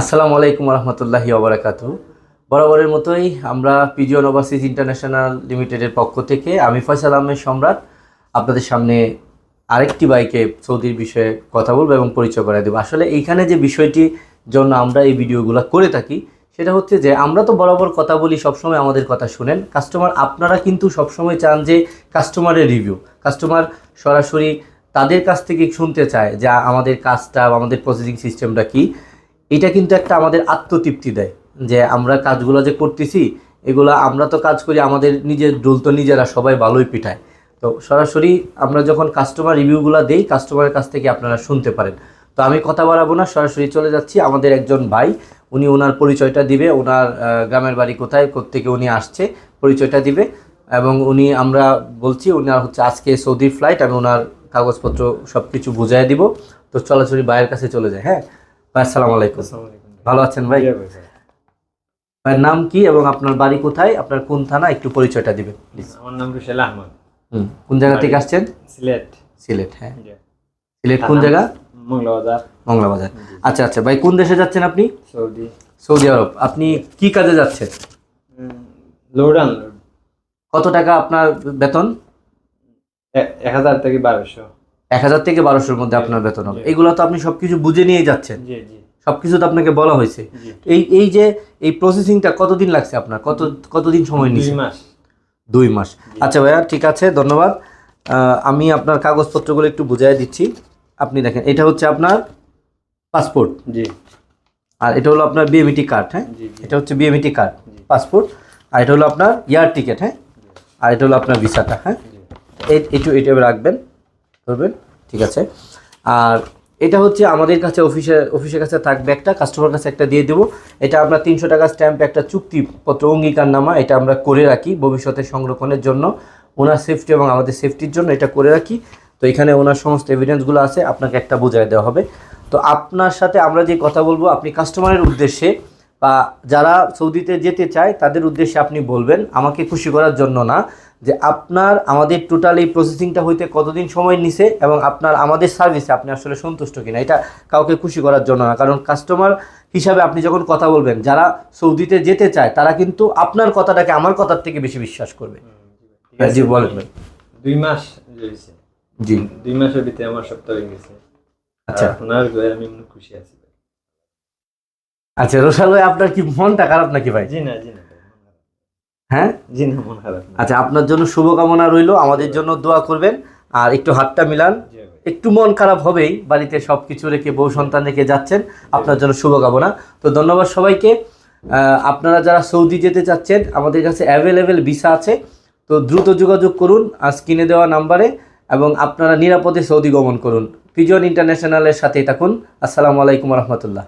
আসসালামু আলাইকুম রহমতুল্লাহি ওবরাকাত বরাবরের মতোই আমরা পিজিয়ন ওভারসিজ ইন্টারন্যাশনাল লিমিটেডের পক্ষ থেকে আমি ফয়সাল আহমেদ সম্রাট আপনাদের সামনে আরেকটি বাইকে সৌদির বিষয়ে কথা বলব এবং পরিচয় করে দেবো। আসলে এইখানে যে বিষয়টি জন্য আমরা এই ভিডিওগুলো করে থাকি, সেটা হচ্ছে যে আমরা তো বরাবর কথা বলি, সবসময় আমাদের কথা শুনেন। কাস্টমার, আপনারা কিন্তু সবসময় চান যে কাস্টমারের রিভিউ। কাস্টমার সরাসরি তাদের কাছ থেকে শুনতে চায় যে আমাদের কাজটা, আমাদের প্রসেসিং সিস্টেমটা কি। এটা কিন্তু একটা আমাদের আত্মতৃপ্তি দেয় যে আমরা কাজগুলো যে করতেছি, এগুলো আমরা তো কাজ করি, আমাদের নিজের ডোল তো নিজেরা সবাই ভালোই পিঠায় তো সরাসরি আমরা যখন কাস্টমার রিভিউগুলো দেই কাস্টমারের কাছ থেকে আপনারা শুনতে পারেন। তো আমি কথা বাড়াবো না, সরাসরি চলে যাচ্ছি। আমাদের একজন ভাই, উনি ওনার পরিচয়টা দিবে, ওনার গ্রামের বাড়ি কোথায় থেকে উনি আসছে, পরিচয়টা দিবে। এবং উনি, আমরা বলছি ওনার হচ্ছে আজকে সৌদির ফ্লাইট আমি ওনার কাগজপত্র সব কিছু বুঝাই দিব। তো চলাচলি ভাইয়ের কাছে চলে যায় হ্যাঁ? ভাই আসসালামু আলাইকুম। ভালো আছেন ভাই? ভাইয়ের নাম কি এবং আপনার বাড়ি কোথায়? আপনার কোন থানা? একটু পরিচয়টা দিবেন প্লিজ আমার নাম রুশেল আহমদ। হুম কোন জায়গা থেকে আসছেন? সিলেট। সিলেট হ্যাঁ। সিলেট কোন জায়গা? মংলাবাজার। মংলা বাজার আচ্ছা আচ্ছা ভাই কোন দেশে যাচ্ছেন আপনি? সৌদি। Saudi Arab. আপনি কি কাজে যাচ্ছেন? লোড আনলোড কত টাকা আপনার বেতন? এক হাজার থেকে বারোশো। এক হাজার থেকে বারোশোর মধ্যে আপনার বেতন হবে। এগুলো তো আপনি সবকিছু বুঝে নিয়ে যাচ্ছেন। সবকিছু তো আপনাকে বলা হয়েছে। এই এই যে এই প্রসেসিংটা কতদিন লাগছে আপনার? কত কতদিন সময় মাস। দুই মাস। আচ্ছা ভাইয়া ঠিক আছে ধন্যবাদ। আমি আপনার কাগজপত্রগুলো একটু বুঝাই দিচ্ছি। আপনি দেখেন এটা হচ্ছে আপনার পাসপোর্ট। জি। আর এটা হলো আপনার বিএমইটি কার্ড হ্যাঁ? এটা হচ্ছে বিএমইটি কার্ড পাসপোর্ট। আর এটা হলো আপনার ইয়ার টিকিট হ্যাঁ? আর এটা হলো আপনার ভিসাটা হ্যাঁ? একটু এটা রাখবেন। ধরবেন, ঠিক আছে? আর এটা হচ্ছে আমাদের কাছে অফিসে অফিসের কাছে থাকবে একটা কাস্টমার কাছে একটা দিয়ে দেবো। এটা আমরা তিনশো টাকা স্ট্যাম্প একটা চুক্তিপত্র অঙ্গীকার নামা এটা আমরা করে রাখি ভবিষ্যতে সংরক্ষণের জন্য। ওনার সেফটি এবং আমাদের সেফটির জন্য এটা করে রাখি। তো এখানে ওনার সমস্ত এভিডেন্সগুলো আছে, আপনাকে একটা বোঝায় দেওয়া হবে। তো আপনার সাথে আমরা যে কথা বলব, আপনি কাস্টমারের উদ্দেশ্যে বা যারা সৌদিতে যেতে চায় তাদের উদ্দেশ্যে আপনি বলবেন আমাকে খুশি করার জন্য না যে আপনার আমাদের টোটাল এই প্রসেসিংটা হইতে কতদিন সময় নিছে এবং আপনার আমাদের সার্ভিসে আপনি আসলে সন্তুষ্ট কিনা এটা কাউকে খুশি করার জন্য না। কারণ কাস্টমার হিসাবে আপনি যখন কথা বলবেন যারা সৌদিতে যেতে চায় তারা কিন্তু আপনার কথাটাকে আমার কথার থেকে বেশি বিশ্বাস করবে। জি বলেন। দুই মাস জি। দুই মাসের ভিতরে আমার সপ্তাহ হয়ে গেছে। আচ্ছা। দোয়ায় আমি খুশি আছি। আচ্ছা রোশাল ভাই আপনার কি মনটা খারাপ নাকি ভাই? জি না জি না। হ্যাঁ? জি না মন খারাপ আচ্ছা আপনার জন্য শুভকামনা রইল আমাদের জন্য দোয়া করবেন। আর একটু হাতটা মিলান। একটু মন খারাপ হবেই বাড়িতে সব কিছু রেখে বউ সন্তান রেখে যাচ্ছেন আপনার জন্য শুভকামনা। তো ধন্যবাদ সবাইকে। আপনারা যারা সৌদি যেতে চাচ্ছেন আমাদের কাছে অ্যাভেলেবেল ভিসা আছে। তো দ্রুত যোগাযোগ করুন আর স্ক্রিনে দেওয়া নাম্বারে এবং আপনারা নিরাপদে সৌদি গমন করুন। পিজন ইন্টারন্যাশনালের সাথেই থাকুন। আসসালামু আলাইকুম রহমতুল্লাহ।